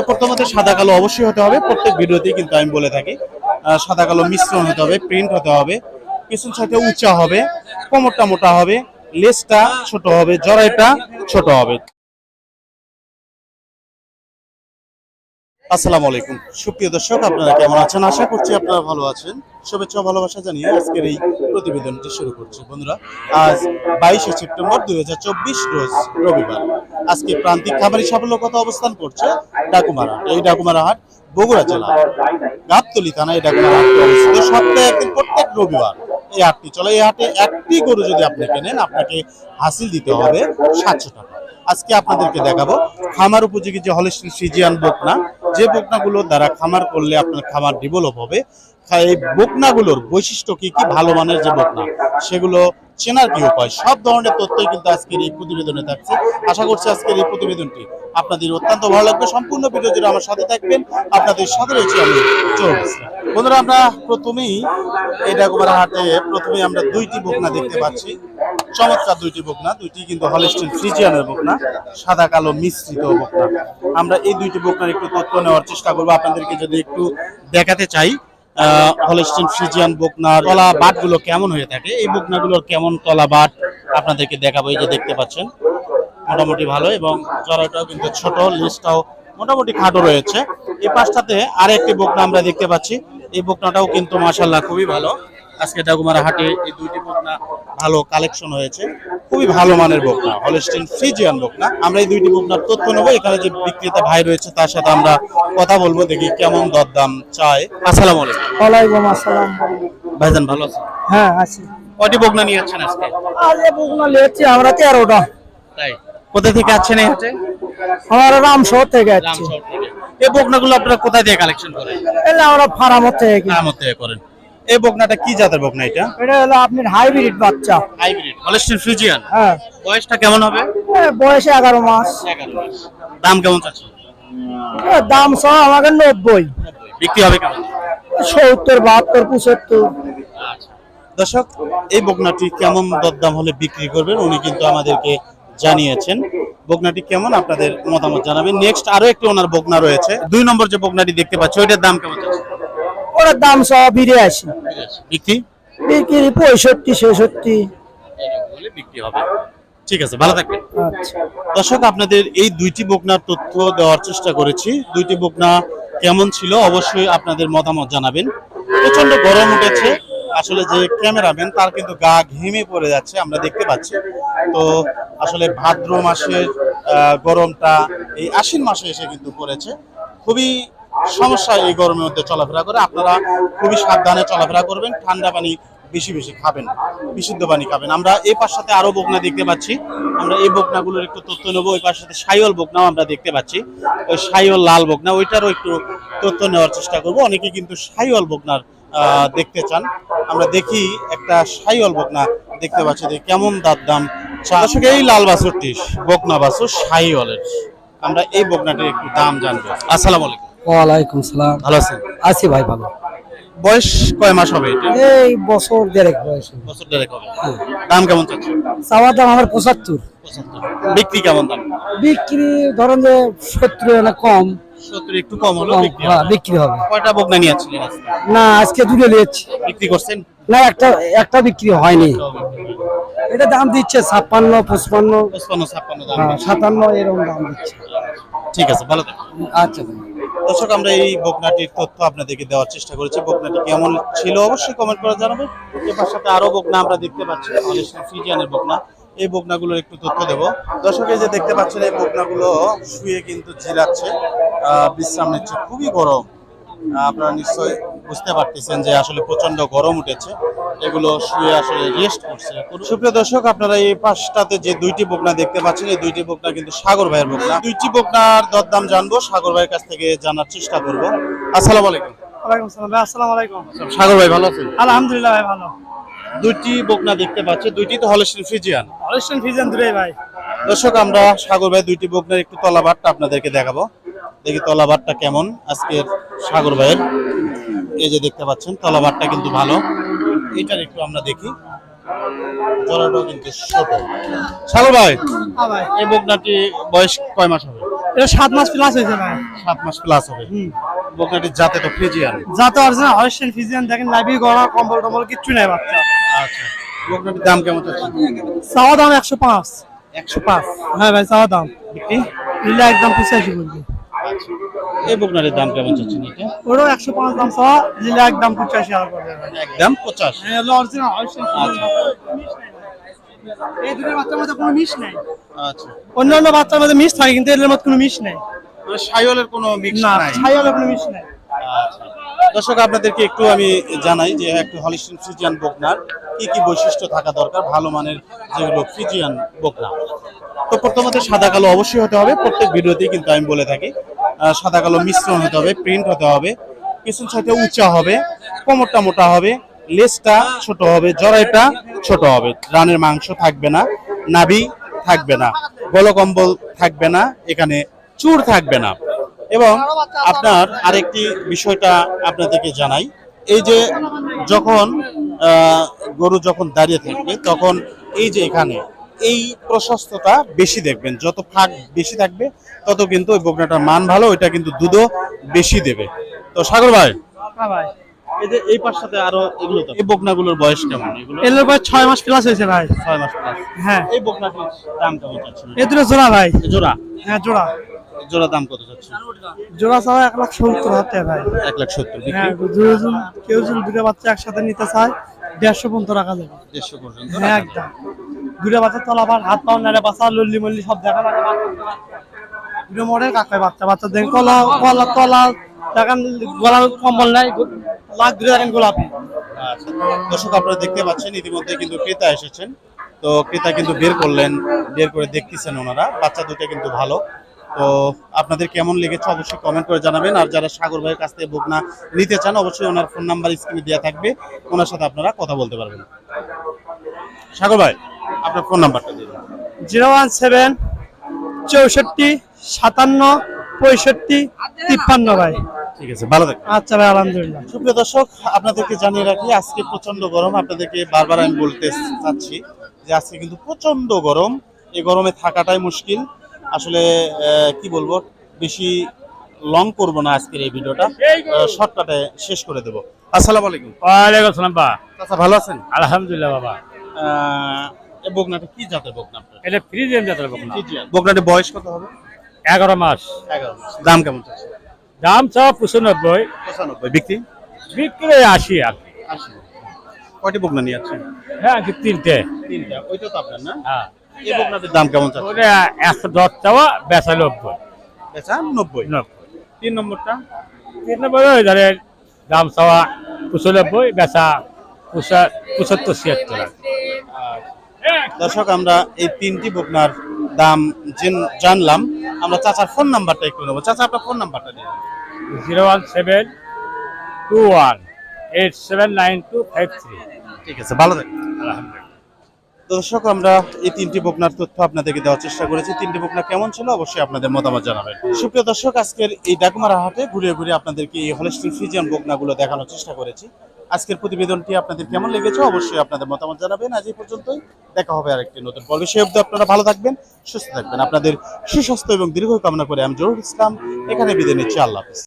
তো প্রথমত সাদা কালো অবশ্যই হতে হবে, প্রত্যেক ভিডিওতেই কিন্তু আমি বলে থাকি। সাদা কালো মিশ্রণ হতে হবে প্রিন্ট হতে হবে, পিছন সাথে উঁচা হবে, কোমরটা মোটা হবে লেসটা ছোট হবে, জড়াইটা ছোট হবে। আসসালামু আলাইকুম। সুপ্রিয় দর্শক, আপনারা কেমন আছেন? আশা করছি আপনারা ভালো আছেন। শুভেচ্ছা ভালোবাসা জানিয়ে আজকের এই প্রতিবেদনটি শুরু করছি। বন্ধুরা, আজ বাইশে সেপ্টেম্বর দুই হাজার রোজ রবিবার। আজকে প্রান্তিক খামারি সাফল্য কথা অবস্থান করছে ডাকুমারা, এই ডাকুমারা হাট বগুড়া জেলা। গাবতলি থানা এই ডাকুমারা হাট অবস্থিত। সপ্তাহে একদিন প্রত্যেক রবিবার এই হাটটি চলে। এই হাটে একটি গরু যদি আপনি কেনেন, আপনাকে হাসিল দিতে হবে সাতশো টাকা। আজকে আপনাদেরকে দেখাবো। খামার উপযোগী যে হলিস্টিন সিজিয়ান বকনা, যে বকনাগুলোর দ্বারা খামার করলে আপনার খামার ডেভেলপ হবে এই বকনাগুলোর বৈশিষ্ট্য কি কি? ভালো মানের যে বকনা, সেগুলো চেনার কি উপায়? সব ধরনের তথ্যই কিন্তু আজকের এই প্রতিবেদনে থাকছে। আশা করছি আজকের এই প্রতিবেদনটি আপনাদের অত্যন্ত ভালো লাগবে। সম্পূর্ণ ভিডিও জুড়ে আমার সাথে থাকবেন। আপনাদের সাথে রয়েছে আমি বন্ধুরা, আমরা প্রথমেই এই ডাকুমারা হাটে প্রথমেই আমরা দুইটি বকনা দেখতে পাচ্ছি। চমৎকার দুইটি বকনা, দুইটি কিন্তু হলিস্টিন ফ্রিজিয়ানের বকনা, সাদা কালো মিশ্রিত বকনা। আমরা এই দুইটি বকনার একটু তথ্য নেওয়ার চেষ্টা করব। আপনাদেরকে যদি একটু দেখাতে চাই হলিস্টিন ফ্রিজিয়ান বকনার তলা বাটগুলো কেমন হয়ে থাকে? এই বকনাগুলোর কেমন তলা বাট আপনাদেরকে দেখাবো, এই যে দেখতে পাচ্ছেন। মোটামুটি ভালো এবং জরাটাও কিন্তু ছোট লিস্টটাও মোটামুটি খাটো রয়েছে। এই পাশটাতে আরেকটি বকনা আমরা দেখতে পাচ্ছি। এই বকনাটাও কিন্তু মাশাল্লাহ খুবই ভালো। আজকে ডাকুমারা হাটে এই দুইটি বকনা ভালো কালেকশন হয়েছে। খুবই ভালো মানের বকনা হলস্টিন ফ্রিজিয়ান বকনা। আমরা এই দুইটি বকনার তথ্য নেব এখানে যে বিক্রেতা ভাই রয়েছে তার সাথে আমরা কথা বলব দেখি কেমন দরদাম চায়। আসসালামু আলাইকুম। ওয়ালাইকুম আসসালাম। ভাইজান ভালো আছেন? হ্যাঁ আছি। কয়টি বকনা নিয়ে যাচ্ছেন আজকে? আজ বুকনা লিয়েছি আমরা তেরোটা। তাই? কোথা থেকে আছেন এই হাটে? আমার রামশহর থেকে যাচ্ছি রামশহর থেকে। এই বকনাগুলো আপনারা কোথায় দিয়ে কালেকশন করেন? এলে আমরা ফার্মর থেকে কিনি। থেকে করেন। এই বকনাটা কি জাতের বকনা এটা? এটা হলো আপনার হাইব্রিড বাচ্চা। হাইব্রিড হলস্টিন ফ্রিজিয়ান হ্যাঁ। বয়সটা কেমন হবে? বয়স এগারো মাস। এগারো মাস। দাম কেমন চাচ্ছেন? দাম সহ আমাকে নব্বই। বিক্রি হবে কেমন? সত্তর বাহাত্তর পঁচাত্তর। দর্শক এই বকনাটি কেমন দরদাম হলে বিক্রি করবেন উনি কিন্তু আমাদেরকে জানিয়েছেন। বকনাটি কেমন আপনাদের মতামত জানাবেন। নেক্সট আরও একটি ওনার বকনা রয়েছে। দুই নম্বর যে বকনাটি দেখতে পাচ্ছি ওইটার দাম কেমন ওটার দাম সহ বিরিয়াশি বিক্রি? বিক্রি পঁয়ষট্টি ছেষট্টি। বিক্রি হবে। ঠিক আছে ভালো থাকবেন। আচ্ছা। দর্শক আপনাদের এই দুইটি বকনার তথ্য দেওয়ার চেষ্টা করেছি। দুইটি বকনা কেমন ছিল অবশ্যই আপনাদের মতামত জানাবেন। প্রচণ্ড গরম উঠেছে। আসলে যে ক্যামেরাম্যান তার কিন্তু গা ঘেমে পড়ে যাচ্ছে আমরা দেখতে পাচ্ছি। তো আসলে ভাদ্র মাসের গরমটা এই আশ্বিন মাসে এসে কিন্তু পড়েছে। খুবই সমস্যা এই গরমের মধ্যে চলাফেরা করে। আপনারা খুবই সাবধানে চলাফেরা করবেন, ঠান্ডা পানি বেশি বেশি খাবেন, বিশুদ্ধ পানি খাবেন। আমরা এই পাশটাতে আরও বকনা দেখতে পাচ্ছি। আমরা এই বকনাগুলোর একটু তথ্য নেব, ওই পাশটাতে সাইওয়াল বকনাও আমরা দেখতে পাচ্ছি। ওই সাইওয়াল লাল বকনা, ওইটারও একটু তথ্য নেওয়ার চেষ্টা করব। অনেকে কিন্তু সাইওয়াল বকনার দেখতে চান। আমরা দেখি একটা সাইওয়াল বকনা দেখতে পাচ্ছি যে কেমন দার দাম এই লাল বাছুরটি বকনা বাছুর সাইওয়ালের। আমরা এই বকনাটির একটু দাম জানব। আসসালামু আলাইকুম। ওয়ালাইকুম সালাম। ভালো আছেন? আছি ভাই ভালো। বয়স কয় মাস হবে এই বছর দেড়েক বয়স বছর দেড়েক হবে। দাম কেমন চাচ্ছে চাওয়ার দাম আমার পঁচাত্তর। বিক্রি কেমন দাম? বিক্রি ধরেন যে সত্তর না কম। সত্তর একটু কম হলো বিক্রি হ্যাঁ, হবে। বিক্রি হবে। কয়টা বকনা নিয়ে আসছিলেন না আজকে দুটো নিয়েছি বিক্রি করছেন? না একটা একটা বিক্রি হয়নি। এটা দাম দিচ্ছে ছাপ্পান্ন পঁচপান্ন। পঁচপান্ন ছাপ্পান্ন দাম। হ্যাঁ, সাতান্ন এরকম দাম দিচ্ছে। ঠিক আছে ভালো আচ্ছা। দর্শক আমরা এই বকনাটির তথ্য আপনাদেরকে দেওয়ার চেষ্টা করেছি। বকনাটি কেমন ছিল অবশ্যই কমেন্ট করে জানাবেন। এর সাথে আরও বকনা আমরা দেখতে পাচ্ছি। মালয়েশিয়ান ফ্রিজিয়ানের বকনা। এই বকনাগুলোর একটু তথ্য দেবো। দর্শক যে দেখতে পাচ্ছেন এই বকনাগুলো শুয়ে কিন্তু জিরাচ্ছে। আহ, বিশ্রাম নিচ্ছে। খুবই গরম। আপনারা নিশ্চয়ই বুঝতে পারতেছেন যে আসলে প্রচণ্ড গরম উঠেছে। এগুলো শুয়ে আসলে রেস্ট করছে। সুপ্রিয় দর্শক আপনারা এই পাশটাতে যে দুইটি বকনা দেখতে পাচ্ছেন এই দুইটি বকনা কিন্তু সাগর ভাইয়ের বকনা। দুইটি বকনার দরদাম জানব সাগর ভাইয়ের কাছ থেকে জানার চেষ্টা করব। আসসালামু আলাইকুম। আসসালামু আলাইকুম। সাগর ভাই ভালো আছেন? আলহামদুলিল্লাহ ভাই ভালো। দুইটি বকনা দেখতে পাচ্ছি দুইটি তো হলস্টিন ফ্রিজিয়ান ভাই। দর্শক আমরা সাগর ভাই দুইটি বকনার একটু তলাবারটা আপনাদেরকে দেখাবো। দেখি তলাবারটা কেমন আজকের সাগর ভাইয়ের। এই যে দেখতে পাচ্ছেন তলাবারটা কিন্তু ভালো। এটার একটু আমরা দেখি। জলাটাও কিন্তু ছোট। ভাই হ্যাঁ ভাই। এই বকনাটি বয়স কয় মাস হবে? এটা সাত মাস প্লাস হয়েছে ভাই। সাত মাস প্লাস হবে। বকনাটির জাতে তো ফ্রিজিয়ান যাতে অরিজিনাল হরিস্টেন ফিজিয়ান দেখেন লাইবি গড়া কম্বল টম্বল কিচ্ছু নেই বাচ্চা। আচ্ছা। বকনাটির দাম কেমন চাওয়া দাম একশো পাঁচ। একশো পাঁচ। হ্যাঁ ভাই চাওয়া দাম। বিক্রি নিলে একদম পঁচাশি বলবি এই বকনাটির দাম কেমন চাচ্ছেন এটা? ওটাও একশো পাঁচ দাম নিলে একদম পঁচাশি হাজার একদম পঞ্চাশ হ্যাঁ এই দুটোর বাচ্চার মধ্যে কোনো মিশ নেই। আচ্ছা। অন্যান্য বাচ্চার মধ্যে মিশ থাকে কিন্তু এদের মধ্যে কোনো মিশ নেই। মানে সাইওয়ালের কোনো মিক্স নাই? কোনো মিশ নেই। আচ্ছা। দর্শক আপনাদেরকে একটু আমি জানাই যে একটু হলিস্টিন ফ্রিজিয়ান বকনার। কি কি বৈশিষ্ট্য থাকা দরকার? ভালো মানের যেগুলো ফিজিয়ান বকনা তো প্রথমত সাদা কালো অবশ্যই হতে হবে। প্রত্যেক ভিডিওতেই কিন্তু আমি বলে থাকি। সাদা কালো মিশ্রণ হতে হবে প্রিন্ট হতে হবে। পিছন সাইডে উঁচা হবে, কোমরটা মোটা হবে লেজটা ছোট হবে জরাইটা ছোট হবে। রানের মাংস থাকবে না, নাভি থাকবে না গলকম্বল থাকবে না, এখানে চুর থাকবে না। এবং আপনার আরেকটি বিষয়টা আপনাদেরকে জানাই। এই যে যখন গরু যখন দাঁড়িয়ে থাকবে তখন এই যে এখানে এই প্রশস্ততা বেশি দেখবেন। যত ফাঁক বেশি থাকবে তত কিন্তু ওই বকনাটার মান ভালো ওইটা কিন্তু দুধও বেশি দেবে। তো সাগর ভাই হ্যাঁ ভাই। এই যে এই পাশটাতে আরও এগুলো তো। এই বকনাগুলোর বয়স কেমন? এগুলো এগুলোর পর ছয় মাস প্লাস হয়েছে ভাই। ছয় মাস প্লাস হ্যাঁ। এই বকনাটির দাম কেমন চাচ্ছেন এ দুটো জোড়া ভাই। জোড়া? হ্যাঁ জোড়া। জোড়া দাম কত চাচ্ছেন জোড়া ছাড়া এক লাখ সত্তর হাতে ভাই। এক লাখ সত্তর হ্যাঁ দুজন কেউ যদি দুটো বাচ্চা একসাথে নিতে চায় দেড়শো পর্যন্ত রাখা যাবে দেড়শো পর্যন্ত হ্যাঁ একদম। দুটো বাচ্চা তলা আবার হাত পাও নাড়ে বাচ্চা লল্লি মল্লি সব দেখা লাগে দুটো মডেল কাকায় বাচ্চা বাচ্চা কলা কলা তলা দেখেন কম্বল নাই লাখ দুটো দেখেন গোলাপি। আচ্ছা। দর্শক আপনারা দেখতে পাচ্ছেন ইতিমধ্যে কিন্তু ক্রেতা এসেছেন। তো ক্রেতা কিন্তু বের করলেন বের করে দেখতেছেন ওনারা। বাচ্চা দুটো কিন্তু ভালো। তো আপনাদের কেমন লেগেছে অবশ্যই কমেন্ট করে জানাবেন। আর যারা সাগর ভাইয়ের কাছ থেকে বকনা নিতে চান অবশ্যই ওনার ফোন নাম্বার স্ক্রিনে দেওয়া থাকবে। ওনার সাথে আপনারা কথা বলতে পারবেন। সাগর ভাই আপনার ফোন নাম্বারটা দিন। জিরো ওয়ান সেভেন চৌষট্টি সাতান্ন পঁয়ষট্টি তিপ্পান্ন ভাই। ঠিক আছে ভালো থাকবেন। আচ্ছা ভাই আলহামদুলিল্লাহ। সুপ্রিয় দর্শক আপনাদেরকে জানিয়ে রাখি আজকে প্রচণ্ড গরম। আপনাদেরকে বারবার আমি বলতে চাচ্ছি যে আজকে কিন্তু প্রচণ্ড গরম। এই গরমে থাকাটাই মুশকিল। আসলে কি বলব বেশি লং করব না আজকের এই ভিডিওটা। শর্টকাটে শেষ করে দেব। আসসালামু আলাইকুম। ওয়ালাইকুম আসসালাম বা। চাচা ভালো আছেন? আলহামদুলিল্লাহ বাবা। এই বকনাটা কি জাতের বকনা? আপনার এটা ফ্রিজিয়ান জাতের বকনা। বকনাটির বয়স কত হবে? এগারো মাস। এগারো মাস। দাম কেমন চাচ্ছে দাম সব পঁচানব্বই। পঁচানব্বই। বিক্রি? বিক্রি আশি আর। আশি। কয়টি বকনা নিয়ে যাচ্ছেন হ্যাঁ তিনটে। তিনটা। ওইটা তো আপনার না? হ্যাঁ। এই বকনাটির দাম কেমন চাচ্ছে ওটা একশো দশ চাওয়া বেচা নব্বই। বেচা নব্বই? নব্বই। তিন নম্বরটা? তিন নম্বর ওই ধরে দাম চাওয়া পঁচানব্বই বেচা পঁচা- পঁচাত্তর ছিয়াত্তর। দর্শক আমরা এই তিনটি বকনার দাম জেন- জানলাম। আমরা চাচার ফোন নাম্বারটা একটু নেব। চাচা আপনার ফোন নাম্বারটা দিন। Zero one seven two one eight seven nine two five three. ঠিক আছে ভালো থাকবেন। আলহামদুলিল্লাহ। দর্শক, আমরা এই তিনটি বকনার তথ্য আপনাদেরকে দেওয়ার চেষ্টা করেছি। তিনটি বকনা কেমন ছিল? অবশ্যই আপনাদের মতামত জানাবেন। সুপ্রিয় দর্শক, আজকের এই ডাকুমারা হাটে ঘুরে ঘুরে আপনাদেরকে এই হলিস্টিক ফ্রিজিয়ান বকনাগুলো দেখানোর চেষ্টা করেছি। আজকের প্রতিবেদনটি আপনাদের কেমন লেগেছে? অবশ্যই আপনাদের মতামত জানাবেন। আজ এই পর্যন্তই। দেখা হবে আরেকটি নতুন পর্বে। সে অব্দি আপনারা ভালো থাকবেন, সুস্থ থাকবেন। আপনাদের সুস্বাস্থ্য এবং দীর্ঘ কামনা করে আমি জরুর ইসলাম। এখানে বিদায় নিচ্ছি। আল্লাহ হাফিজ।